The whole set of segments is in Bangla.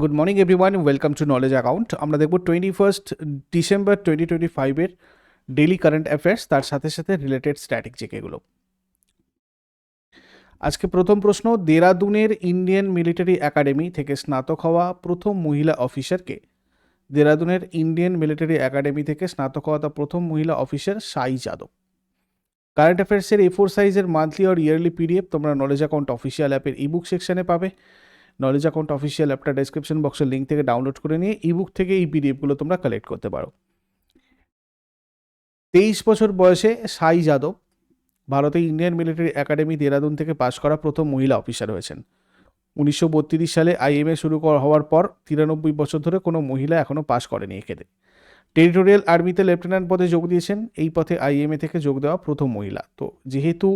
Good morning everyone welcome to knowledge account আমরা দেখব twenty first December twenty twenty ফাইভের ডেলি কারেন্ট অ্যাফেয়ার্স তার সাথে সাথে রিলেটেড স্ট্যাটিক চেকেগুলো আজকে প্রথম প্রশ্ন, দেরাদুনের ইন্ডিয়ান মিলিটারি একাডেমি থেকে স্নাতক হওয়া প্রথম মহিলা অফিসারকে দেরাদুনের ইন্ডিয়ান মিলিটারি একাডেমি থেকে স্নাতক হওয়া তা প্রথম মহিলা অফিসার সাই যাদব। কারেন্ট অ্যাফেয়ার্সের এ ফোর সাইজের মান্থলি আর ইয়ারলি পিডিএফ তোমরা নলেজ অ্যাকাউন্ট অফিসিয়াল অ্যাপের ইবুক সেকশানে পাবে। নলেজ অ্যাকাউন্ট অফিসিয়াল অ্যাপটা ডেসক্রিপশন বক্সের লিঙ্ক থেকে ডাউনলোড করে নিয়ে ইবুক থেকে এই পিডিএফগুলো তোমরা কালেক্ট করতে পারো। তেইশ বছর বয়সে সাই যাদব ভারতে ইন্ডিয়ান মিলিটারি একাডেমি দেরাদুন থেকে পাশ করা প্রথম মহিলা অফিসার হয়েছেন। উনিশশো বত্রিশ সালে আইএমএ শুরু হওয়ার পর তিরানব্বই বছর ধরে কোনো মহিলা এখনও পাশ করেনি এখানে টেরিটোরিয়াল আর্মিতে লেফটেন্যান্ট পদে যোগ দিয়েছেন, এই পথে আইএমএ থেকে যোগ দেওয়া প্রথম মহিলা। তো যেহেতু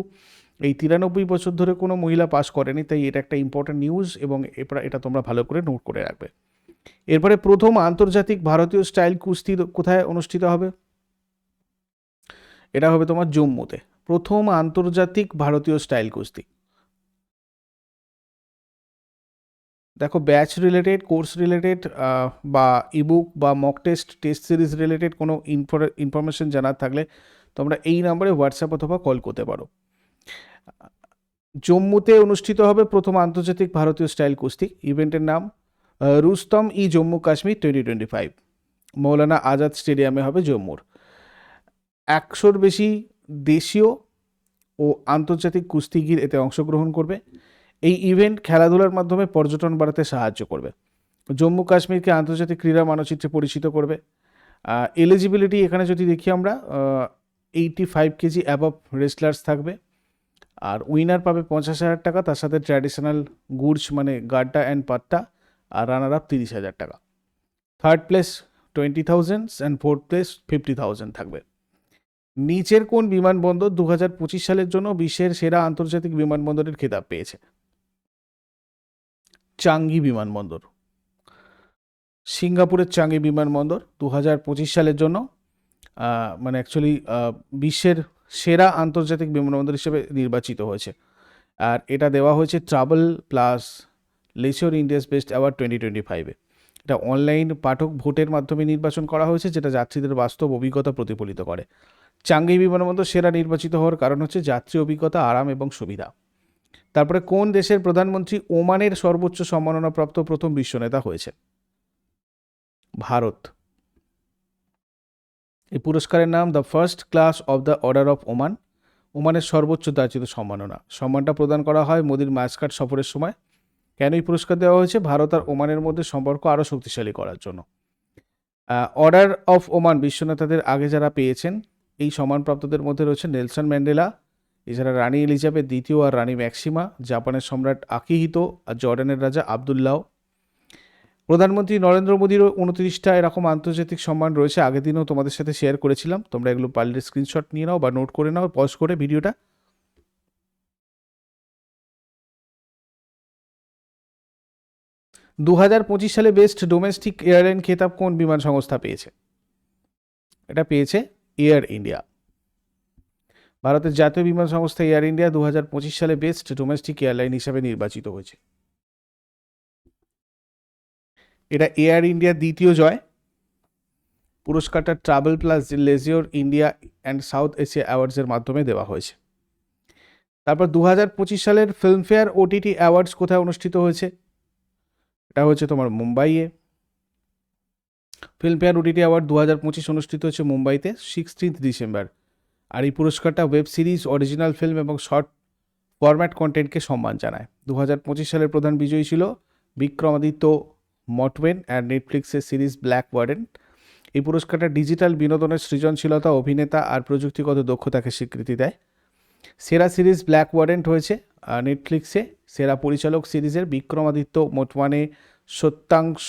এই তিরানব্বই বছর ধরে কোনো মহিলা পাস করেনি, তাই এটা একটা ইম্পর্ট্যান্ট নিউজ এবং এটা তোমরা ভালো করে নোট করে রাখবে। এরপরে প্রথম আন্তর্জাতিক ভারতীয় স্টাইল কুস্তি কোথায় অনুষ্ঠিত হবে? এটা হবে তোমার জম্মুতে। প্রথম আন্তর্জাতিক ভারতীয় স্টাইল কুস্তি। দেখো ব্যাচ রিলেটেড কোর্স রিলেটেড বা ইবুক বা mock test test series related কোনো ইনফর ইনফরমেশন জানার থাকলে তোমরা এই নাম্বারে হোয়াটসঅ্যাপ অথবা কল করতে পারো। জম্মুতে অনুষ্ঠিত হবে প্রথম আন্তর্জাতিক ভারতীয় স্টাইল কুস্তি। ইভেন্টের নাম Rustam e Jammu Kashmir twenty twenty five Maulana Azad স্টেডিয়ামে হবে জম্মুর। একশোর বেশি দেশীয় ও আন্তর্জাতিক কুস্তিগির এতে অংশগ্রহণ করবে। এই ইভেন্ট খেলাধুলার মাধ্যমে পর্যটন বাড়াতে সাহায্য করবে। জম্মু কাশ্মীরকে আন্তর্জাতিক ক্রীড়া মানচিত্রে পরিচিত করবে। এলিজিবিলিটি এখানে যদি দেখি আমরা eighty five kg above wrestlers থাকবে। আর উইনার পাবে পঞ্চাশ হাজার টাকা, তার সাথে ট্র্যাডিশনাল গুডস মানে গাড্ডা অ্যান্ড পাট্টা, আর রানার আপ তিরিশ হাজার টাকা। Third place twenty thousands and fourth place fifty thousand থাকবে। নিচের কোন বিমানবন্দর দু হাজার পঁচিশ সালের জন্য বিশ্বের সেরা আন্তর্জাতিক বিমানবন্দরের খেতাব পেয়েছে? চাঙ্গি বিমানবন্দর। সিঙ্গাপুরের চাঙ্গি বিমানবন্দর দু হাজার পঁচিশ সালের জন্য মানে অ্যাকচুয়ালি বিশ্বের সেরা আন্তর্জাতিক বিমানবন্দর হিসেবে নির্বাচিত হয়েছে। আর এটা দেওয়া হয়েছে travel plus leisure India's best award twenty twenty ফাইভে এটা অনলাইন পাঠক ভোটের মাধ্যমে নির্বাচন করা হয়েছে, যেটা যাত্রীদের বাস্তব অভিজ্ঞতা প্রতিফলিত করে। চাঙ্গি বিমানবন্দর সেরা নির্বাচিত হওয়ার কারণ হচ্ছে যাত্রী অভিজ্ঞতা, আরাম এবং সুবিধা। তারপরে কোন দেশের প্রধানমন্ত্রী ওমানের সর্বোচ্চ সম্মাননাপ্রাপ্ত প্রথম বিশ্বনেতা হয়েছে? ভারত। এই পুরস্কারের নাম the first class of the order of Oman ওমানের সর্বোচ্চ দার্জিত সম্মাননা। সম্মানটা প্রদান করা হয় মোদির মাস্কাট সফরের সময়। কেন এই পুরস্কার দেওয়া হয়েছে? ভারত আর ওমানের মধ্যে সম্পর্ক আরও শক্তিশালী করার জন্য। অর্ডার অফ ওমান বিশ্বনেতাদের আগে যারা পেয়েছেন, এই সম্মানপ্রাপ্তদের মধ্যে রয়েছে নেলসন ম্যান্ডেলা, এছাড়া রানী এলিজাবেথ দ্বিতীয় আর রানী ম্যাক্সিমা, জাপানের সম্রাট আকিহিতো আর জর্ডানের রাজা আবদুল্লাহ। প্রধানমন্ত্রী নরেন্দ্র মোদীরও উনত্রিশটা এরকম আন্তর্জাতিক সম্মান রয়েছে। আগের দিনও তোমাদের সাথে শেয়ার করেছিলাম। তোমরা এগুলো পারলে স্ক্রিনশট নিয়ে নাও বা নোট করে নাও পজ করে ভিডিওটা। দু হাজার পঁচিশ সালে বেস্ট ডোমেস্টিক এয়ারলাইন খেতাব কোন বিমান সংস্থা পেয়েছে? এটা পেয়েছে এয়ার ইন্ডিয়া ভারতের জাতীয় বিমান সংস্থা এয়ার ইন্ডিয়া দু হাজার পঁচিশ সালে বেস্ট ডোমেস্টিক এয়ারলাইন হিসাবে নির্বাচিত হয়েছে। এটা এয়ার ইন্ডিয়ার দ্বিতীয় জয়। পুরস্কারটা travel plus leisure India and South Asia অ্যাওয়ার্ডসের মাধ্যমে দেওয়া হয়েছে। তারপর দু হাজার পঁচিশ সালের ফিল্মফেয়ার ওটিটি অ্যাওয়ার্ডস কোথায় অনুষ্ঠিত হয়েছে? এটা হচ্ছে তোমার মুম্বাইয়ে। ফিল্মফেয়ার ওটিটি অ্যাওয়ার্ড দু হাজার পঁচিশ অনুষ্ঠিত হয়েছে মুম্বাইতে সিক্সটিন্থ ডিসেম্বর আর এই পুরস্কারটা ওয়েব সিরিজ অরিজিনাল ফিল্ম এবং শর্ট ফরম্যাট কন্টেন্টকে সম্মান জানায়। দু হাজার পঁচিশ সালের প্রধান বিজয়ী ছিল বিক্রমাদিত্য মটওয়েন অ্যান্ড নেটফ্লিক্সের সিরিজ ব্ল্যাক ওয়ার্ডেন এই পুরস্কারটা ডিজিটাল বিনোদনের সৃজনশীলতা, অভিনেতা আর প্রযুক্তিগত দক্ষতাকে স্বীকৃতি দেয়। সেরা সিরিজ ব্ল্যাক ওয়ার্ডেন্ট হয়েছে নেটফ্লিক্সে সেরা পরিচালক সিরিজের বিক্রমাদিত্য, মোটওয়ানে সত্যাংশ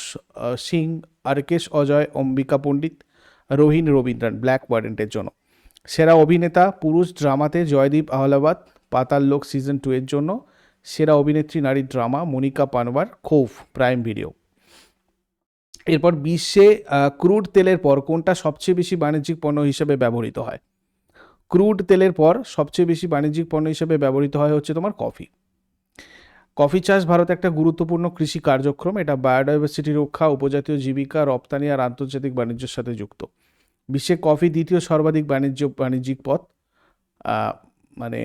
সিং, আরকেশ অজয়, অম্বিকা পণ্ডিত, রোহিন রবীন্দ্রন ব্ল্যাক ওয়ার্ডেন্টের জন্য। সেরা অভিনেতা, পুরুষ ড্রামাতে জয়দীপ আহলাবাদ, পাতাল লোক সিজন টু এর জন্য। সেরা অভিনেত্রী নারী drama, Monika Panwar, Khauf prime video এরপর বিশ্বে ক্রুড তেলের পর কোনটা সবচেয়ে বেশি বাণিজ্যিক পণ্য হিসেবে ব্যবহৃত হয়? ক্রুড তেলের পর সবচেয়ে বেশি বাণিজ্যিক পণ্য হিসেবে ব্যবহৃত হয় হচ্ছে তোমার কফি। কফি চাষ ভারতে একটা গুরুত্বপূর্ণ কৃষি কার্যক্রম। এটা বায়োডাইভার্সিটি রক্ষা, উপজাতীয় জীবিকা, রপ্তানি আর আন্তর্জাতিক বাণিজ্যের সাথে যুক্ত। বিশ্বে কফি দ্বিতীয় সর্বাধিক বাণিজ্য, বাণিজ্যিক পথ মানে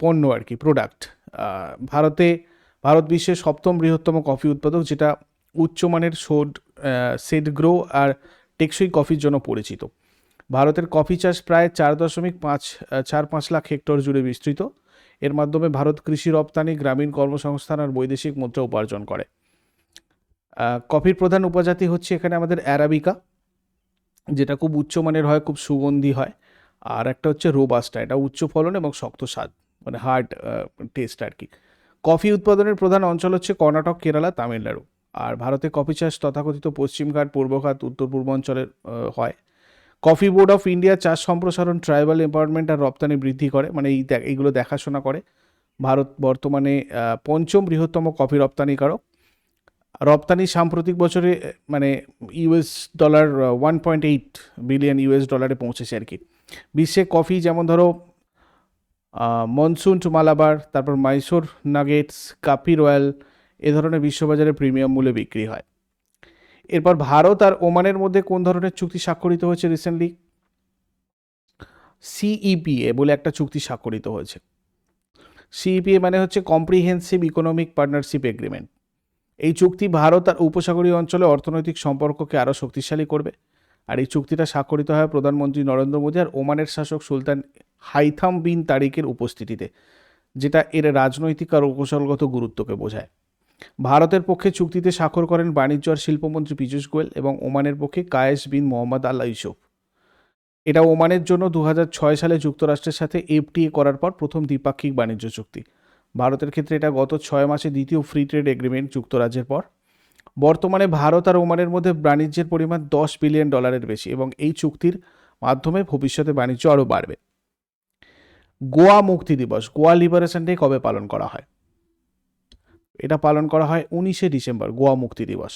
পণ্য আর কি প্রোডাক্ট ভারতে, ভারত বিশ্বের সপ্তম বৃহত্তম কফি উৎপাদক, যেটা উচ্চমানের সোড সেড গ্রো আর টেকসই কফির জন্য পরিচিত। ভারতের কফি চাষ প্রায় চার দশমিক পাঁচ চার পাঁচ লাখ হেক্টর জুড়ে বিস্তৃত। এর মাধ্যমে ভারত কৃষি রপ্তানি, গ্রামীণ কর্মসংস্থান আর বৈদেশিক মুদ্রা উপার্জন করে। কফির প্রধান উপজাতি হচ্ছে এখানে আমাদের অ্যারাবিকা, যেটা খুব উচ্চমানের হয়, খুব সুগন্ধি হয়, আর একটা হচ্ছে রোবাস্টা। এটা উচ্চ ফলন এবং শক্ত স্বাদ মানে হার্ড টেস্ট আর কি। কফি উৎপাদনের প্রধান অঞ্চল হচ্ছে কর্ণাটক, কেরালা, তামিলনাড়ু। আর ভারতে কফি চাষ তথাকথিত পশ্চিমঘাট পূর্বঘাট উত্তর পূর্বাঞ্চলের হয়। কফি বোর্ড অফ ইন্ডিয়া চাষ সম্প্রসারণ ট্রাইবাল এম্পাওয়ারমেন্ট আর রপ্তানি বৃদ্ধি করে মানে এই এইগুলো দেখাশোনা করে। ভারত বর্তমানে পঞ্চম বৃহত্তম কফি রপ্তানিকারক। রপ্তানি সাম্প্রতিক বছরে মানে US dollar one point eight billion US ডলারে পৌঁছেছে আর কি। বিশ্বে কফি যেমন ধরো মনসুন টু মালাবার, তারপর মাইসোর নাগেটস, কাপি রয়্যাল এ ধরনের বিশ্ববাজারে প্রিমিয়াম মূল্যে বিক্রি হয়। এরপর ভারত আর ওমানের মধ্যে কোন ধরনের চুক্তি স্বাক্ষরিত হয়েছে রিসেন্টলি সিইপিএ বলে একটা চুক্তি স্বাক্ষরিত হয়েছে। সিইপিএ মানে হচ্ছে কম্প্রিহেন্সিভ ইকোনমিক পার্টনারশিপ এগ্রিমেন্ট এই চুক্তি ভারত আর উপসাগরীয় অঞ্চলে অর্থনৈতিক সম্পর্ককে আরও শক্তিশালী করবে। আর এই চুক্তিটা স্বাক্ষরিত হয় প্রধানমন্ত্রী নরেন্দ্র মোদী আর ওমানের শাসক সুলতান হাইথাম বিন তারিকের উপস্থিতিতে, যেটা এর রাজনৈতিক আর কৌশলগত গুরুত্বকে বোঝায়। ভারতের পক্ষে চুক্তিতে স্বাক্ষর করেন বাণিজ্য আর শিল্পমন্ত্রী পীযূষ গোয়েল এবং ওমানের পক্ষে কায়েস বিন মোহাম্মদ আল্লাহ ইউসুফ। এটা ওমানের জন্য দু সালে যুক্তরাষ্ট্রের সাথে এফটিএ করার পর প্রথম দ্বিপাক্ষিক বাণিজ্য চুক্তি। ভারতের ক্ষেত্রে এটা গত ছয় মাসে দ্বিতীয় ফ্রি ট্রেড এগ্রিমেন্ট যুক্তরাজ্যের পর। বর্তমানে ভারত আর ওমানের মধ্যে বাণিজ্যের পরিমাণ দশ বিলিয়ন ডলারের বেশি এবং এই চুক্তির মাধ্যমে ভবিষ্যতে বাণিজ্য আরও বাড়বে। গোয়া মুক্তি দিবস, গোয়া লিবারেশন ডে কবে পালন করা হয়? এটা পালন করা হয় উনিশে ডিসেম্বর, গোয়া মুক্তি দিবস।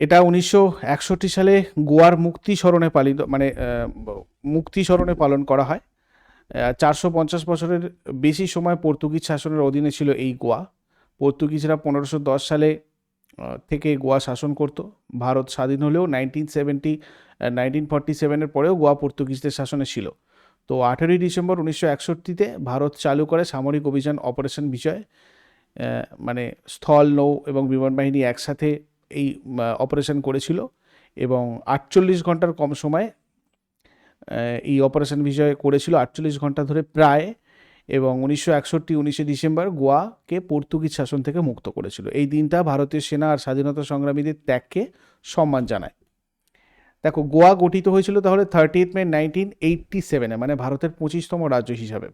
এটা উনিশশো একষট্টি সালে গোয়ার মুক্তি স্মরণে পালিত মানে মুক্তি স্মরণে পালন করা হয়। চারশো পঞ্চাশ বছরের বেশি সময় পর্তুগিজ শাসনের অধীনে ছিল এই গোয়া। পর্তুগিজরা পনেরোশো দশ সালে থেকে গোয়া শাসন করত। ভারত স্বাধীন হলেও নাইনটিন সেভেন্টি নাইনটিন ফর্টি সেভেনের পরেও গোয়া পর্তুগিজদের শাসনে ছিল। তো আঠেরোই ডিসেম্বর উনিশশো একষট্টিতে ভারত চালু করে সামরিক অভিযান অপারেশন বিজয় মানে স্থল, নৌ এবং বিমান বাহিনী একসাথে এই অপারেশন করেছিল এবং আটচল্লিশ ঘণ্টার কম সময়ে এই অপারেশন বিজয় করেছিল আটচল্লিশ ঘণ্টা ধরে প্রায় এবং উনিশশো একষট্টি উনিশে ডিসেম্বর গোয়াকে পর্তুগিজ শাসন থেকে মুক্ত করেছিল। এই দিনটা ভারতীয় সেনা আর স্বাধীনতা সংগ্রামীদের ত্যাগকে সম্মান জানায়। দেখো গোয়া গঠিত হয়েছিল তাহলে থার্টি মে নাইনটিন এইটটি সেভেনে মানে ভারতের পঁচিশতম রাজ্য হিসাবে।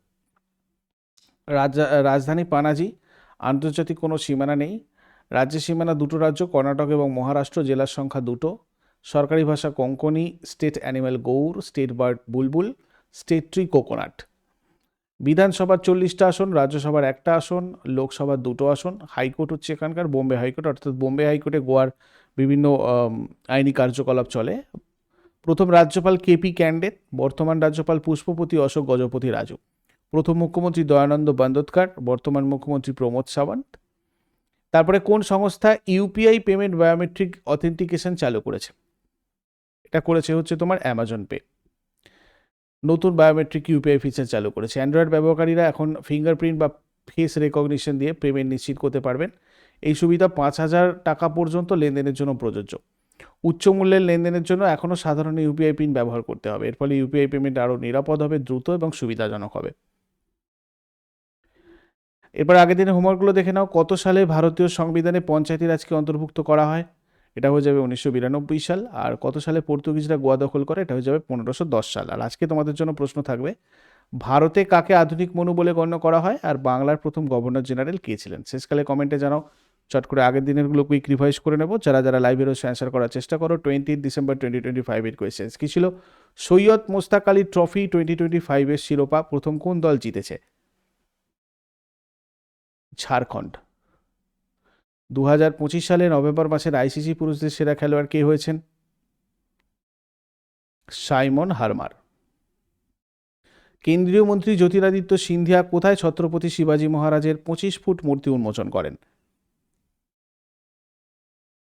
রাজা- রাজধানী পানাজি, আন্তর্জাতিক কোনো সীমানা নেই। রাজ্যের সীমানা দুটো রাজ্য, কর্ণাটক এবং মহারাষ্ট্র, জেলার সংখ্যা দুটো। সরকারি ভাষা Konkani state animal gaur state bird bulbul state tree coconut বিধানসভার চল্লিশটা আসন, রাজ্যসভার একটা আসন, লোকসভার দুটো আসন, হাইকোর্ট হচ্ছে এখানকার, বোম্বে হাইকোর্ট, অর্থাৎ বোম্বে হাইকোর্টে গোয়ার বিভিন্ন আইনি কার্যকলাপ চলে। প্রথম রাজ্যপাল কেপি ক্যান্ডেট বর্তমান রাজ্যপাল পুষ্পপতি অশোক গজপতি রাজু। প্রথম মুখ্যমন্ত্রী দয়ানন্দ বন্দ্যোপাধ্যায়, বর্তমান মুখ্যমন্ত্রী প্রমোদ সাওয়ান্ত। তারপরে কোন সংস্থা ইউপিআই পেমেন্ট বায়োমেট্রিক অথেন্টিকেশন চালু করেছে? এটা করেছে হচ্ছে তোমার অ্যামাজন পে। নতুন বায়োমেট্রিক ইউপিআই ফিচার চালু করেছে। অ্যান্ড্রয়েড ব্যবহারকারীরা এখন ফিঙ্গারপ্রিন্ট বা ফেস রেকগনিশন দিয়ে পেমেন্ট নিশ্চিত করতে পারবেন। এই সুবিধা পাঁচ হাজার টাকা পর্যন্ত লেনদেনের জন্য প্রযোজ্য। উচ্চ মূল্যের লেনদেনের জন্য এখনও সাধারণ ইউপিআই পিন ব্যবহার করতে হবে। এর ফলে ইউপিআই পেমেন্ট আরও নিরাপদ হবে, দ্রুত এবং সুবিধাজনক হবে। এরপর আগের দিনের হোমওয়ার্কগুলো দেখে নাও। কত সালে ভারতীয় সংবিধানে পঞ্চায়েতি রাজকে অন্তর্ভুক্ত করা হয়? এটা হয়ে যাবে উনিশশো বিরানব্বই সাল। আর কত সালে পর্তুগিজরা গোয়া দখল করে? এটা হয়ে যাবে পনেরোশো দশ সাল। আর আজকে তোমাদের জন্য প্রশ্ন থাকবে, ভারতে কাকে আধুনিক মনু বলে গণ্য করা হয়? আর বাংলার প্রথম গভর্নর জেনারেল কে ছিলেন? শেষকালে কমেন্টে জানাও। চট করে আগের দিনেরগুলো কুইক রিভাইজ করে নেব। যারা যারা লাইভে রয়েছে অ্যান্সার করার চেষ্টা করো। টোয়েন্টি ডিসেম্বর টোয়েন্টি টোয়েন্টি ফাইভের কোয়েশ্চেন্স কী ছিল? Syed Mushtaq Ali trophy twenty twenty ফাইভের শিরোপা প্রথম কোন দল জিতেছে? ঝাড়খণ্ড। দু হাজার পঁচিশ সালে নভেম্বর মাসের আইসিসি পুরুষদের সেরা খেলোয়াড় কে হয়েছেন? Simon Harmer. কেন্দ্রীয় মন্ত্রী জ্যোতিরাদিত্য সিন্ধিয়া কোথায় ছত্রপতি শিবাজী মহারাজের পঁচিশ ফুট মূর্তি উন্মোচন করেন?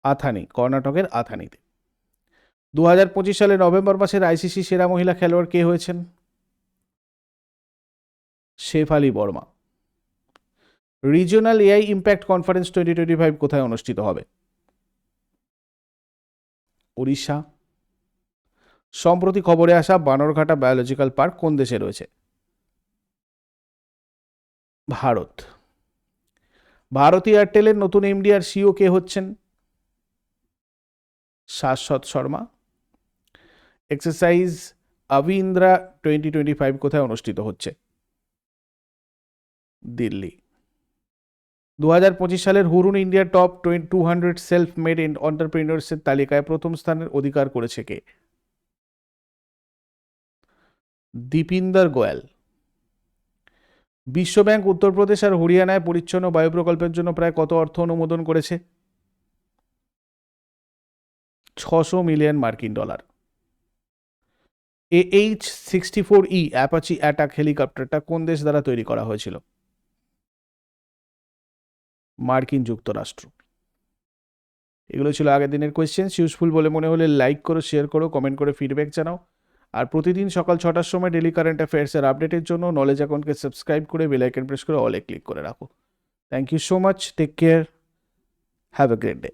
আথানি, কর্ণাটকের আথানিতে। দু হাজার পঁচিশ সালে নভেম্বর মাসের আইসিসি সেরা মহিলা খেলোয়াড় কে হয়েছেন? Shafali Verma. Regional AI impact conference twenty twenty five কোথায় অনুষ্ঠিত হবে? উড়িষ্যা সম্প্রতি খবরে আসা বানরঘাটা বায়োলজিক্যাল পার্ক কোন দেশে রয়েছে? ভারত। ভারতী এয়ারটেলের নতুন এমডি আর সিও কে হচ্ছেন? শাশ্বত শর্মা এক্সারসাইজ আভিন্দ্রা টোয়েন্টি টোয়েন্টি ফাইভ কোথায় অনুষ্ঠিত হচ্ছে? দিল্লি। দু হাজার পঁচিশ সালের Hurun India top twenty two hundred self made অন্টারপ্রিনিয়র্সের তালিকায় প্রথম স্থানের অধিকার করেছে কে? দীপিন্দর গোয়াল। বিশ্বব্যাংক, উত্তরপ্রদেশ আর হরিয়ানায় পরিচ্ছন্ন বায়ু প্রকল্পের জন্য প্রায় কত অর্থ অনুমোদন করেছে? ছশো মিলিয়ন মার্কিন dollar. A H sixty four E Apache attack হেলিকপ্টারটা কোন দেশ দ্বারা তৈরি করা হয়েছিল? মার্কিন যুক্তরাষ্ট্র। এগুলো ছিল আগের দিনের কোয়েশ্চেন ইউজফুল বলে মনে হলে লাইক করো শেয়ার করো কমেন্ট করে ফিডব্যাক জানাও। আর প্রতিদিন সকাল ছটার সময় ডেলি কারেন্ট অ্যাফেয়ার্সের আপডেটের জন্য নলেজ অ্যাকাউন্টকে সাবস্ক্রাইব করে বেল আইকন প্রেস করে অলে ক্লিক করে রাখো। Thank you so much take care have a great day